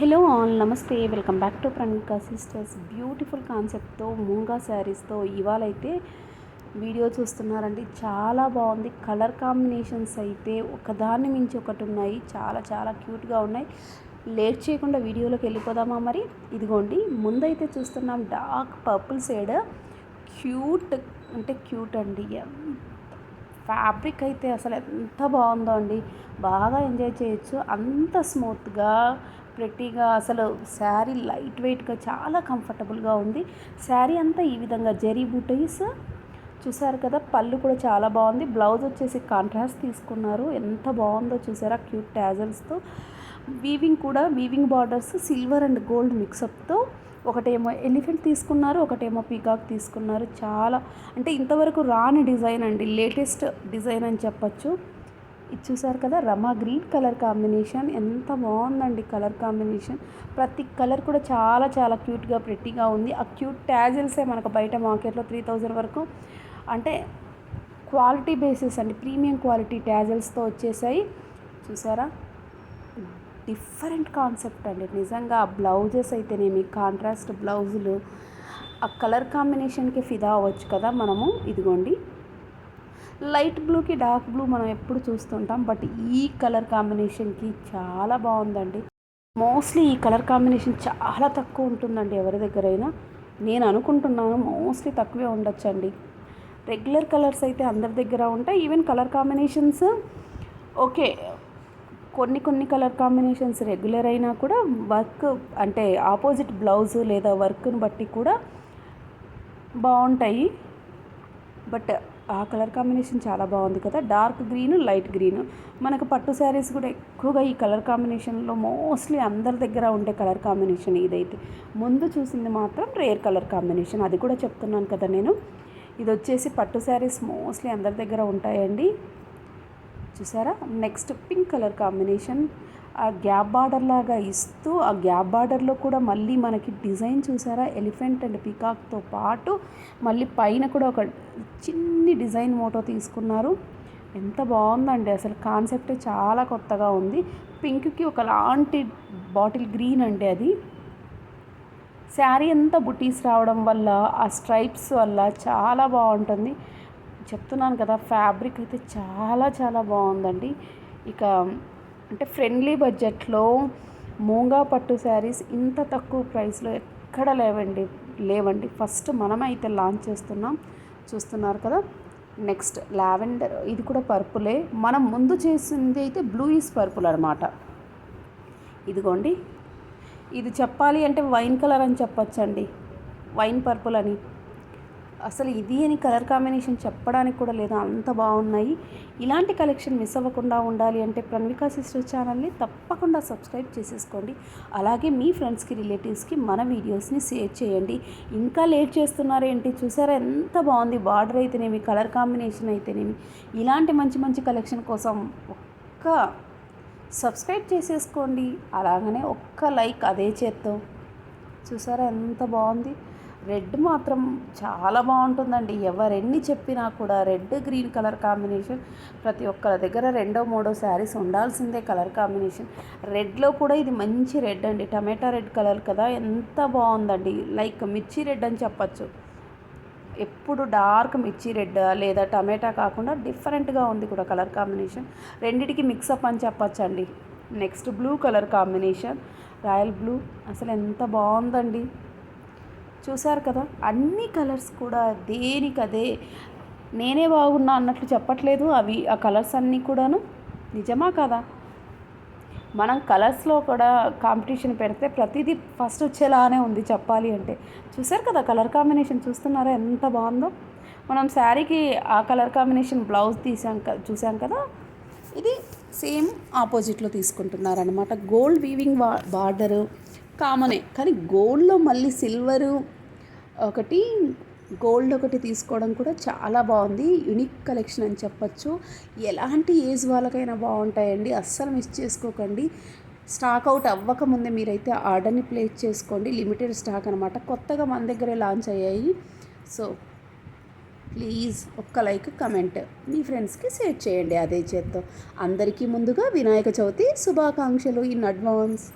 Hello all నమస్తే welcome back to Pranika sisters. Beautiful కాన్సెప్ట్తో మూంగా శారీస్తో ఇవాళ అయితే వీడియో చూస్తున్నారండి. చాలా బాగుంది. కలర్ కాంబినేషన్స్ అయితే ఒకదాన్ని మించి ఒకటి ఉన్నాయి. చాలా చాలా క్యూట్గా ఉన్నాయి. లేట్ చేయకుండా వీడియోలోకి వెళ్ళిపోదామా మరి? ఇదిగోండి ముందైతే చూస్తున్నాం డార్క్ పర్పుల్ షేడ్ క్యూట్ అంటే క్యూట్ అండి. ఫ్యాబ్రిక్ అయితే అసలు ఎంత బాగుందో అండి. బాగా ఎంజాయ్ చేయొచ్చు. అంత స్మూత్గా ప్రెట్టీగా అసలు శారీ లైట్ వెయిట్గా చాలా కంఫర్టబుల్గా ఉంది. శారీ అంతా ఈ విధంగా జరీ బుటీస్. చూసారు కదా పళ్ళు కూడా చాలా బాగుంది. బ్లౌజ్ వచ్చేసి కాంట్రాస్ట్ తీసుకున్నారు. ఎంత బాగుందో చూసారా క్యూట్ ట్యాజల్స్తో. వీవింగ్ కూడా weaving borders silver and gold మిక్సప్తో. ఒకటేమో ఎలిఫెంట్ తీసుకున్నారు ఒకటేమో పీకాక్ తీసుకున్నారు. చాలా అంటే ఇంతవరకు రాని డిజైన్ అండి లేటెస్ట్ డిజైన్ అని చెప్పచ్చు. ఇది చూసారు కదా? Rama green colour combination. ఎంత బాగుందండి కలర్ కాంబినేషన్. ప్రతి కలర్ కూడా చాలా చాలా క్యూట్గా ప్రెట్టిగా ఉంది. ఆ క్యూట్ ట్యాజిల్సే మనకు బయట మార్కెట్లో త్రీ థౌజండ్ వరకు. అంటే క్వాలిటీ బేసిస్ అండి. ప్రీమియం క్వాలిటీ ట్యాజిల్స్తో వచ్చేసాయి. చూసారా? డిఫరెంట్ కాన్సెప్ట్ అండి. నిజంగా ఆ బ్లౌజెస్ అయితేనేమి కాంట్రాస్ట్ బ్లౌజులు. ఆ కలర్ కాంబినేషన్కి ఫిదా అవ్వచ్చు కదా మనము? ఇదిగోండి. లైట్ బ్లూకి డార్క్ బ్లూ మనం ఎప్పుడు చూస్తుంటాం బట్ ఈ కలర్ కాంబినేషన్కి చాలా బాగుందండి. మోస్ట్లీ ఈ కలర్ కాంబినేషన్ చాలా తక్కువ ఉంటుందండి ఎవరి దగ్గరైనా. నేను అనుకుంటున్నాను మోస్ట్లీ తక్కువే ఉండొచ్చండి. రెగ్యులర్ కలర్స్ అయితే అందరి దగ్గర ఉంటాయి. ఈవెన్ కలర్ కాంబినేషన్స్ ఓకే కొన్ని కొన్ని కలర్ కాంబినేషన్స్ రెగ్యులర్ అయినా కూడా వర్క్ అంటే ఆపోజిట్ బ్లౌజ్ లేదా వర్క్ని బట్టి కూడా బాగుంటాయి. బట్ ఆ కలర్ కాంబినేషన్ చాలా బాగుంది కదా. Dark green light green. మనకు పట్టు శారీస్ కూడా ఎక్కువగా ఈ కలర్ కాంబినేషన్లో మోస్ట్లీ అందరి దగ్గర ఉండే కలర్ కాంబినేషన్ ఇదైతే. ముందు చూసింది మాత్రం రేర్ కలర్ కాంబినేషన్. అది కూడా చెప్తున్నాను కదా నేను. ఇది వచ్చేసి పట్టు శారీస్ మోస్ట్లీ అందరి దగ్గర ఉంటాయండి. చూసారా? Next pink colour combination. ఆ గ్యాప్ బార్డర్ లాగా ఇస్తూ ఆ గ్యాప్ బార్డర్లో కూడా మళ్ళీ మనకి డిజైన్ చూసారా? ఎలిఫెంట్ అండ్ పికాక్తో పాటు మళ్ళీ పైన కూడా ఒక చిన్ని డిజైన్ మోటో తీసుకున్నారు. ఎంత బాగుందండి! అసలు కాన్సెప్ట్ చాలా కొత్తగా ఉంది. పింక్కి ఒకలాంటి బాటిల్ గ్రీన్ అండి అది. శారీ అంతా బుటీస్ రావడం వల్ల ఆ స్ట్రైప్స్ వల్ల చాలా బాగుంటుంది. చెప్తున్నాను కదా ఫ్యాబ్రిక్ అయితే చాలా చాలా బాగుందండి. ఇక అంటే ఫ్రెండ్లీ బడ్జెట్లో మూంగా పట్టు శారీస్ ఇంత తక్కువ ప్రైస్లో ఎక్కడ లేవండి లేవండి. ఫస్ట్ మనమైతే లాంచ్ చేస్తున్నాం. చూస్తున్నారు కదా? నెక్స్ట్ లావెండర్ ఇది కూడా పర్పులే. మనం ముందు చేసింది అయితే బ్లూ ఇస్ పర్పుల్ అనమాట ఇదిగోండి. ఇది చెప్పాలి అంటే వైన్ కలర్ అని చెప్పచ్చండి. వైన్ పర్పుల్ అని. అసలు ఇది అని కలర్ కాంబినేషన్ చెప్పడానికి కూడా లేదు అంత బాగున్నాయి. ఇలాంటి కలెక్షన్ మిస్ అవ్వకుండా ఉండాలి అంటే ప్రణవిక సిస్టర్ ఛానల్ని తప్పకుండా సబ్స్క్రైబ్ చేసేసుకోండి. అలాగే మీ ఫ్రెండ్స్కి రిలేటివ్స్కి మన వీడియోస్ని షేర్ చేయండి. ఇంకా లేట్ చేస్తున్నారేంటి చూసారా? ఎంత బాగుంది. బార్డర్ అయితేనేమి కలర్ కాంబినేషన్ అయితేనేమి. ఇలాంటి మంచి మంచి కలెక్షన్ కోసం ఒక్క సబ్స్క్రైబ్ చేసేసుకోండి. అలాగనే ఒక్క లైక్ అదే చేత్తో. చూసారా? ఎంత బాగుంది. రెడ్ మాత్రం చాలా బాగుంటుందండి. ఎవరెన్ని చెప్పినా కూడా రెడ్ గ్రీన్ కలర్ కాంబినేషన్ ప్రతి ఒక్కరి దగ్గర రెండో మూడో శారీస్ ఉండాల్సిందే కలర్ కాంబినేషన్. రెడ్లో కూడా ఇది మంచి రెడ్ అండి. టమాటా రెడ్ కలర్ కదా ఎంత బాగుందండి. లైక్ మిర్చి రెడ్ అని చెప్పచ్చు. ఎప్పుడు డార్క్ మిర్చి రెడ్ లేదా టమాటా కాకుండా డిఫరెంట్గా ఉంది కూడా కలర్ కాంబినేషన్. రెండిటికి మిక్సప్ అని చెప్పచ్చండి. Next blue colour combination. Royal blue. అసలు ఎంత బాగుందండి. చూసారు కదా అన్ని కలర్స్ కూడా దేనికదే నేనే బాగున్నా అన్నట్లు చెప్పట్లేదు అవి ఆ కలర్స్ అన్నీ కూడాను. నిజమా కదా? మనం కలర్స్లో కూడా కాంపిటీషన్ పెడితే ప్రతిదీ ఫస్ట్ వచ్చేలానే ఉంది చెప్పాలి అంటే. చూసారు కదా కలర్ కాంబినేషన్ చూస్తున్నారా ఎంత బాగుందో? మనం శారీకి ఆ కలర్ కాంబినేషన్ బ్లౌజ్ తీసాం చూసాం కదా? ఇది సేమ్ ఆపోజిట్లో తీసుకుంటున్నారనమాట గోల్డ్ వీవింగ్ బార్డరు కామనే. కానీ గోల్డ్లో మళ్ళీ సిల్వరు ఒకటి గోల్డ్ ఒకటి తీసుకోవడం కూడా చాలా బాగుంది. యునిక్ కలెక్షన్ అని చెప్పచ్చు. ఎలాంటి ఏజ్ వాళ్ళకైనా బాగుంటాయండి. అస్సలు మిస్ చేసుకోకండి. స్టాక్ అవుట్ అవ్వకముందే మీరైతే ఆర్డర్ని ప్లేస్ చేసుకోండి. లిమిటెడ్ స్టాక్ అనమాట కొత్తగా మన దగ్గరే లాంచ్ అయ్యాయి. సో ప్లీజ్ ఒక్క లైక్ కమెంట్ మీ ఫ్రెండ్స్కి షేర్ చేయండి అదే చేత్తో. అందరికీ ముందుగా వినాయక చవితి శుభాకాంక్షలు. In advance